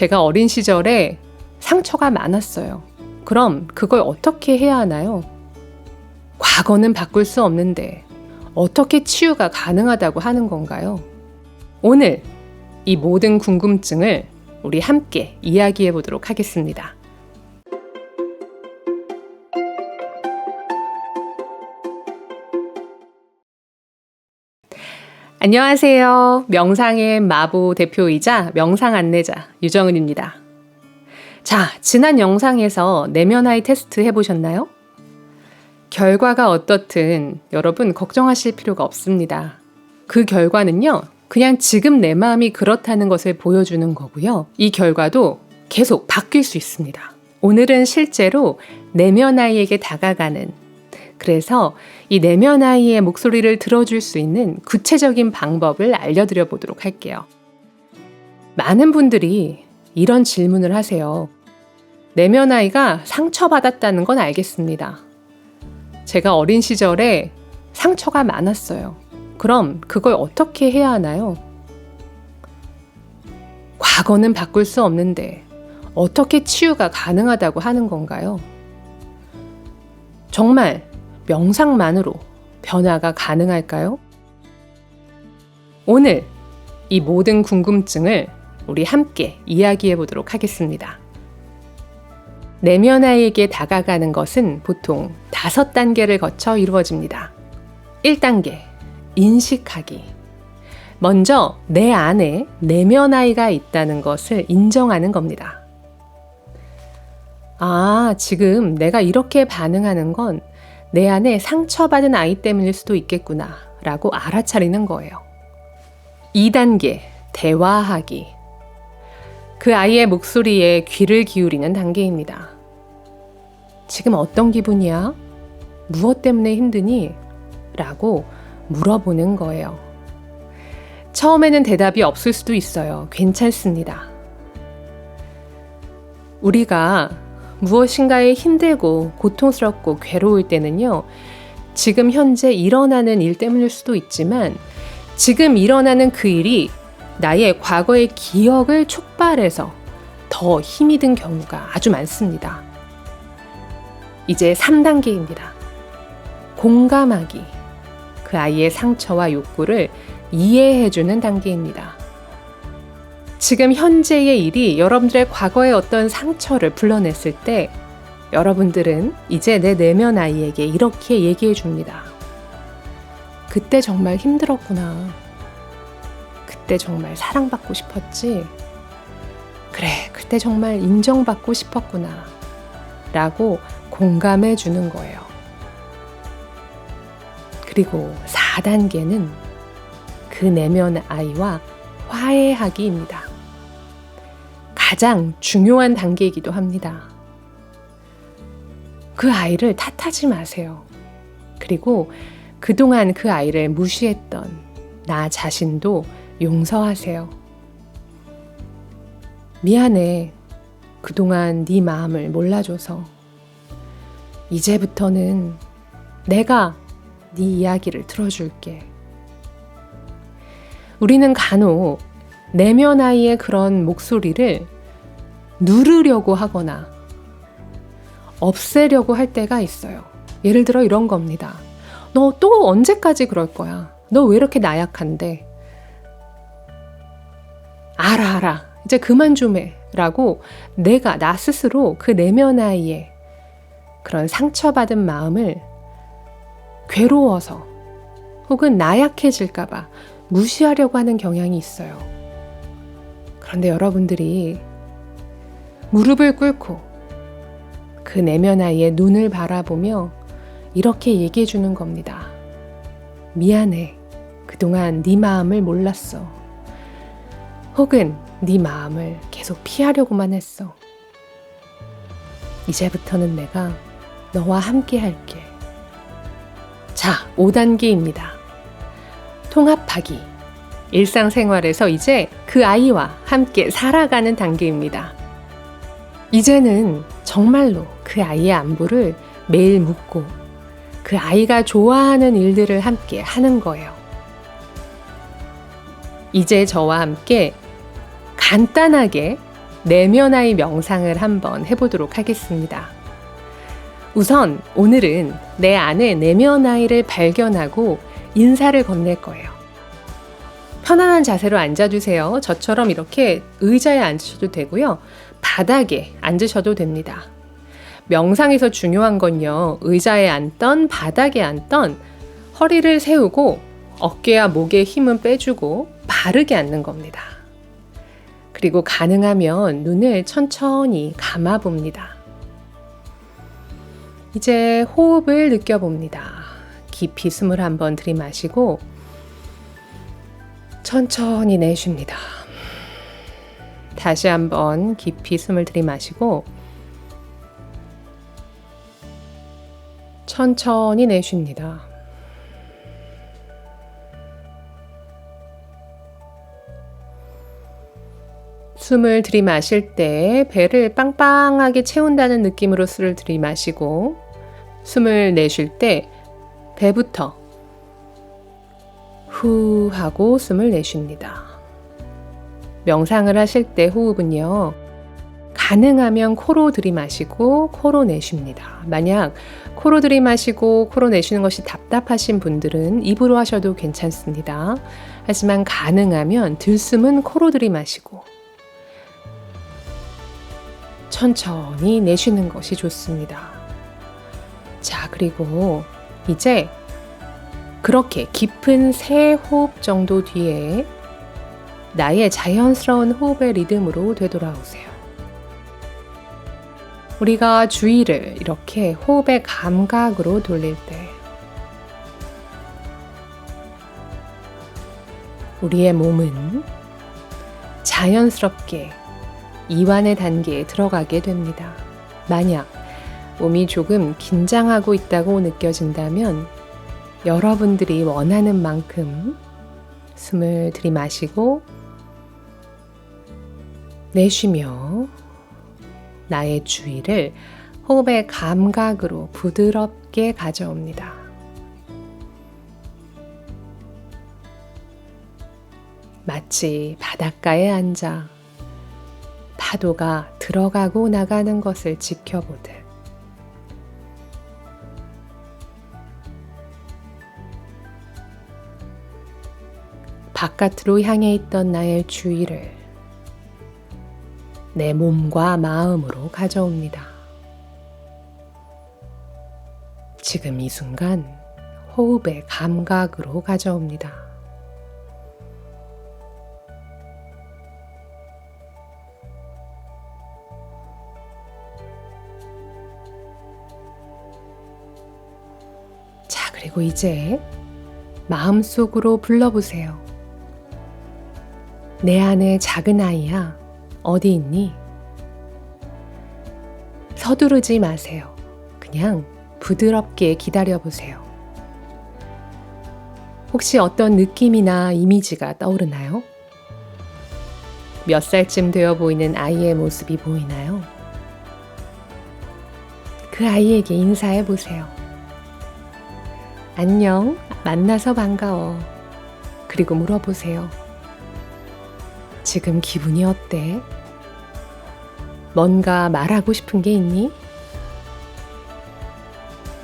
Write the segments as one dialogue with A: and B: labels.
A: 제가 어린 시절에 상처가 많았어요. 그럼 그걸 어떻게 해야 하나요? 과거는 바꿀 수 없는데 어떻게 치유가 가능하다고 하는 건가요? 오늘 이 모든 궁금증을 우리 함께 이야기해 보도록 하겠습니다. 안녕하세요. 명상의 마부 대표이자 명상 안내자 유정은입니다. 자, 지난 영상에서 내면 아이 테스트 해보셨나요? 결과가 어떻든 여러분 걱정하실 필요가 없습니다. 그 결과는요, 그냥 지금 내 마음이 그렇다는 것을 보여주는 거고요. 이 결과도 계속 바뀔 수 있습니다. 오늘은 실제로 내면 아이에게 다가가는 그래서 이 내면 아이의 목소리를 들어줄 수 있는 구체적인 방법을 알려드려 보도록 할게요. 많은 분들이 이런 질문을 하세요. 내면 아이가 상처받았다는 건 알겠습니다. 제가 어린 시절에 상처가 많았어요. 그럼 그걸 어떻게 해야 하나요? 과거는 바꿀 수 없는데 어떻게 치유가 가능하다고 하는 건가요? 정말 명상만으로 변화가 가능할까요? 오늘 이 모든 궁금증을 우리 함께 이야기해 보도록 하겠습니다. 내면 아이에게 다가가는 것은 보통 다섯 단계를 거쳐 이루어집니다. 1단계, 인식하기. 먼저 내 안에 내면 아이가 있다는 것을 인정하는 겁니다. 아, 지금 내가 이렇게 반응하는 건 내 안에 상처받은 아이 때문일 수도 있겠구나 라고 알아차리는 거예요. 2단계, 대화하기. 그 아이의 목소리에 귀를 기울이는 단계입니다. 지금 어떤 기분이야? 무엇 때문에 힘드니? 라고 물어보는 거예요. 처음에는 대답이 없을 수도 있어요. 괜찮습니다. 우리가 무엇인가에 힘들고 고통스럽고 괴로울 때는요, 지금 현재 일어나는 일 때문일 수도 있지만, 지금 일어나는 그 일이 나의 과거의 기억을 촉발해서 더 힘이 든 경우가 아주 많습니다. 이제 3단계입니다. 공감하기. 그 아이의 상처와 욕구를 이해해주는 단계입니다. 지금 현재의 일이 여러분들의 과거의 어떤 상처를 불러냈을 때 여러분들은 이제 내 내면 아이에게 이렇게 얘기해 줍니다. 그때 정말 힘들었구나. 그때 정말 사랑받고 싶었지. 그래, 그때 정말 인정받고 싶었구나. 라고 공감해 주는 거예요. 그리고 4단계는 그 내면 아이와 화해하기입니다. 가장 중요한 단계이기도 합니다. 그 아이를 탓하지 마세요. 그리고 그동안 그 아이를 무시했던 나 자신도 용서하세요. 미안해. 그동안 네 마음을 몰라줘서. 이제부터는 내가 네 이야기를 들어줄게. 우리는 간혹 내면 아이의 그런 목소리를 누르려고 하거나 없애려고 할 때가 있어요. 예를 들어 이런 겁니다. 너 또 언제까지 그럴 거야? 너 왜 이렇게 나약한데? 알아, 알아. 이제 그만 좀 해. 라고 내가, 나 스스로 그 내면 아이의 그런 상처받은 마음을 괴로워서 혹은 나약해질까봐 무시하려고 하는 경향이 있어요. 그런데 여러분들이 무릎을 꿇고 그 내면 아이의 눈을 바라보며 이렇게 얘기해 주는 겁니다. 미안해. 그동안 네 마음을 몰랐어. 혹은 네 마음을 계속 피하려고만 했어. 이제부터는 내가 너와 함께 할게. 자, 5단계입니다. 통합하기. 일상생활에서 이제 그 아이와 함께 살아가는 단계입니다. 이제는 정말로 그 아이의 안부를 매일 묻고 그 아이가 좋아하는 일들을 함께 하는 거예요. 이제 저와 함께 간단하게 내면 아이 명상을 한번 해보도록 하겠습니다. 우선 오늘은 내 안에 내면 아이를 발견하고 인사를 건넬 거예요. 편안한 자세로 앉아주세요. 저처럼 이렇게 의자에 앉으셔도 되고요. 바닥에 앉으셔도 됩니다. 명상에서 중요한 건요. 의자에 앉던 바닥에 앉던 허리를 세우고 어깨와 목에 힘은 빼주고 바르게 앉는 겁니다. 그리고 가능하면 눈을 천천히 감아 봅니다. 이제 호흡을 느껴봅니다. 깊이 숨을 한번 들이마시고 천천히 내쉽니다. 다시 한번 깊이 숨을 들이마시고 천천히 내쉽니다. 숨을 들이마실 때 배를 빵빵하게 채운다는 느낌으로 술을 들이마시고 숨을 내쉴 때 배부터 후 하고 숨을 내쉽니다. 명상을 하실 때 호흡은요. 가능하면 코로 들이마시고 코로 내쉽니다. 만약 코로 들이마시고 코로 내쉬는 것이 답답하신 분들은 입으로 하셔도 괜찮습니다. 하지만 가능하면 들숨은 코로 들이마시고 천천히 내쉬는 것이 좋습니다. 자, 그리고 이제 그렇게 깊은 세 호흡 정도 뒤에 나의 자연스러운 호흡의 리듬으로 되돌아오세요. 우리가 주의를 이렇게 호흡의 감각으로 돌릴 때 우리의 몸은 자연스럽게 이완의 단계에 들어가게 됩니다. 만약 몸이 조금 긴장하고 있다고 느껴진다면 여러분들이 원하는 만큼 숨을 들이마시고 내쉬며 나의 주의를 호흡의 감각으로 부드럽게 가져옵니다. 마치 바닷가에 앉아 파도가 들어가고 나가는 것을 지켜보듯 바깥으로 향해 있던 나의 주의를 내 몸과 마음으로 가져옵니다. 지금 이 순간 호흡의 감각으로 가져옵니다. 그리고 이제 마음속으로 불러보세요. 내 안에 작은 아이야, 어디 있니? 서두르지 마세요. 그냥 부드럽게 기다려보세요. 혹시 어떤 느낌이나 이미지가 떠오르나요? 몇 살쯤 되어 보이는 아이의 모습이 보이나요? 그 아이에게 인사해 보세요. 안녕, 만나서 반가워. 그리고 물어보세요. 지금 기분이 어때? 뭔가 말하고 싶은 게 있니?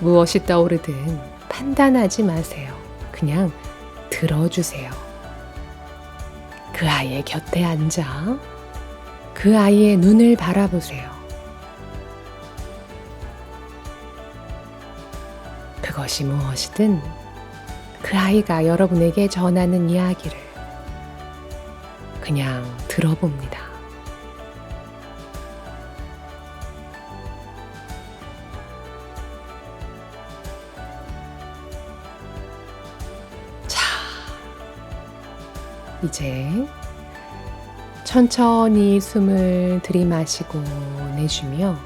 A: 무엇이 떠오르든 판단하지 마세요. 그냥 들어주세요. 그 아이의 곁에 앉아 그 아이의 눈을 바라보세요. 그것이 무엇이든 그 아이가 여러분에게 전하는 이야기를 그냥 들어봅니다. 자, 이제 천천히 숨을 들이마시고 내쉬며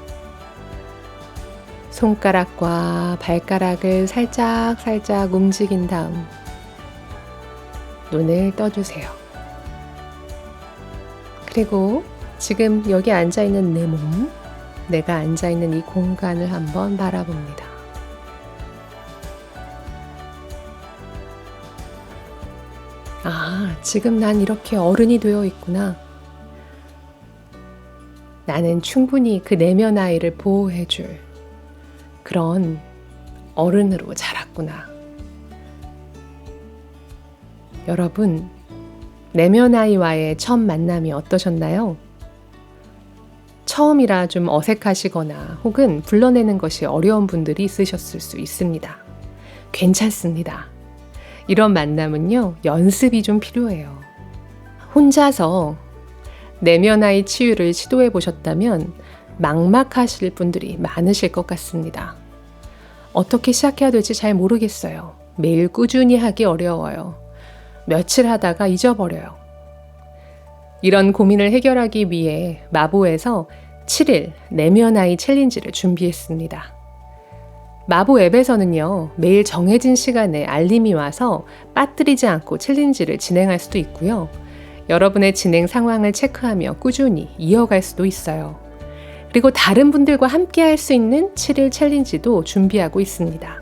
A: 손가락과 발가락을 살짝 살짝 움직인 다음 눈을 떠주세요. 그리고 지금 여기 앉아 있는 내 몸, 내가 앉아 있는 이 공간을 한번 바라봅니다. 아, 지금 난 이렇게 어른이 되어 있구나. 나는 충분히 그 내면 아이를 보호해줄 그런 어른으로 자랐구나. 여러분, 내면 아이와의 첫 만남이 어떠셨나요? 처음이라 좀 어색하시거나 혹은 불러내는 것이 어려운 분들이 있으셨을 수 있습니다. 괜찮습니다. 이런 만남은요, 연습이 좀 필요해요. 혼자서 내면 아이 치유를 시도해 보셨다면 막막하실 분들이 많으실 것 같습니다. 어떻게 시작해야 될지 잘 모르겠어요. 매일 꾸준히 하기 어려워요. 며칠 하다가 잊어버려요. 이런 고민을 해결하기 위해 마보에서 7일 내면 아이 챌린지를 준비했습니다. 마보 앱에서는요, 매일 정해진 시간에 알림이 와서 빠뜨리지 않고 챌린지를 진행할 수도 있고요. 여러분의 진행 상황을 체크하며 꾸준히 이어갈 수도 있어요. 그리고 다른 분들과 함께 할 수 있는 7일 챌린지도 준비하고 있습니다.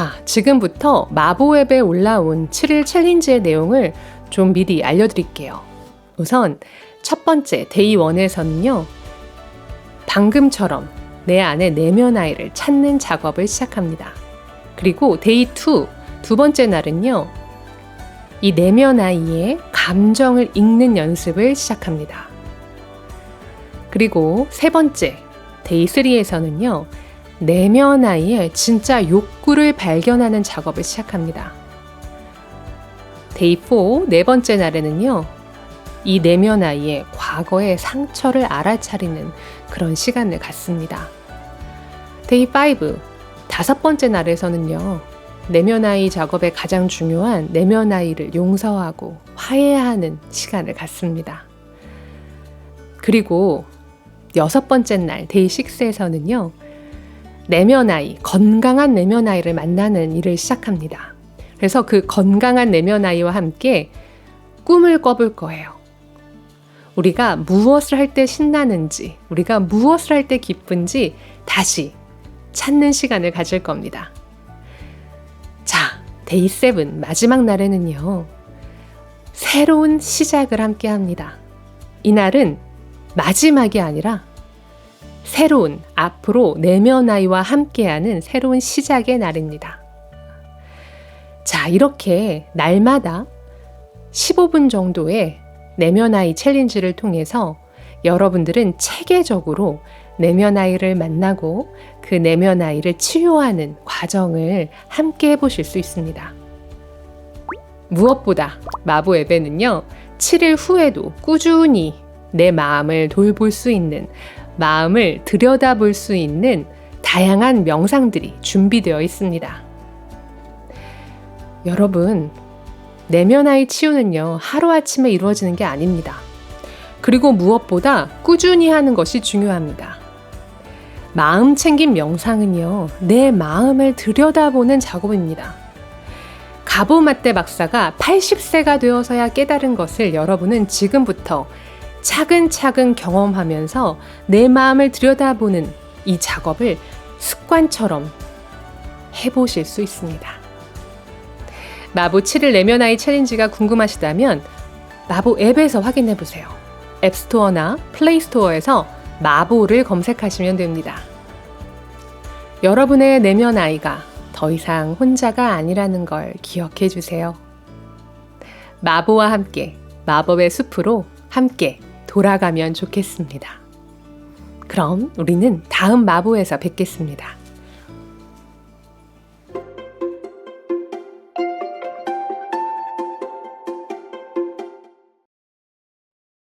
A: 자, 지금부터 마보웹에 올라온 7일 챌린지의 내용을 좀 미리 알려드릴게요. 우선 첫 번째 데이 1에서는요. 방금처럼 내 안에 내면 아이를 찾는 작업을 시작합니다. 그리고 데이 2, 두 번째 날은요. 이 내면 아이의 감정을 읽는 연습을 시작합니다. 그리고 세 번째, 데이 3에서는요, 내면 아이의 진짜 욕구를 발견하는 작업을 시작합니다. 데이 4, 네 번째 날에는요, 이 내면 아이의 과거의 상처를 알아차리는 그런 시간을 갖습니다. 데이 5, 다섯 번째 날에서는요, 내면 아이 작업의 가장 중요한 내면 아이를 용서하고 화해하는 시간을 갖습니다. 그리고 여섯 번째 날, 데이 6에서는요, 내면 아이, 건강한 내면 아이를 만나는 일을 시작합니다. 그래서 그 건강한 내면 아이와 함께 꿈을 꿔볼 거예요. 우리가 무엇을 할 때 신나는지, 우리가 무엇을 할 때 기쁜지 다시 찾는 시간을 가질 겁니다. 자, 데이 7 마지막 날에는요. 새로운 시작을 함께 합니다. 이날은 마지막이 아니라 새로운 앞으로 내면 아이와 함께하는 새로운 시작의 날입니다. 자, 이렇게 날마다 15분 정도의 내면 아이 챌린지를 통해서 여러분들은 체계적으로 내면 아이를 만나고 그 내면 아이를 치유하는 과정을 함께 해보실 수 있습니다. 무엇보다 마보 앱에는요, 7일 후에도 꾸준히 내 마음을 돌볼 수 있는 마음을 들여다볼 수 있는 다양한 명상들이 준비되어 있습니다. 여러분, 내면 아이 치유는요, 하루아침에 이루어지는 게 아닙니다. 그리고 무엇보다 꾸준히 하는 것이 중요합니다. 마음 챙김 명상은요, 내 마음을 들여다보는 작업입니다. 가보마떼 박사가 80세가 되어서야 깨달은 것을 여러분은 지금부터 차근차근 경험하면서 내 마음을 들여다보는 이 작업을 습관처럼 해보실 수 있습니다. 마보 7일 내면 아이 챌린지가 궁금하시다면 마보 앱에서 확인해 보세요. 앱스토어나 플레이스토어에서 마보를 검색하시면 됩니다. 여러분의 내면 아이가 더 이상 혼자가 아니라는 걸 기억해 주세요. 마보와 함께 마법의 숲으로 함께 돌아가면 좋겠습니다. 그럼 우리는 다음 마보에서 뵙겠습니다.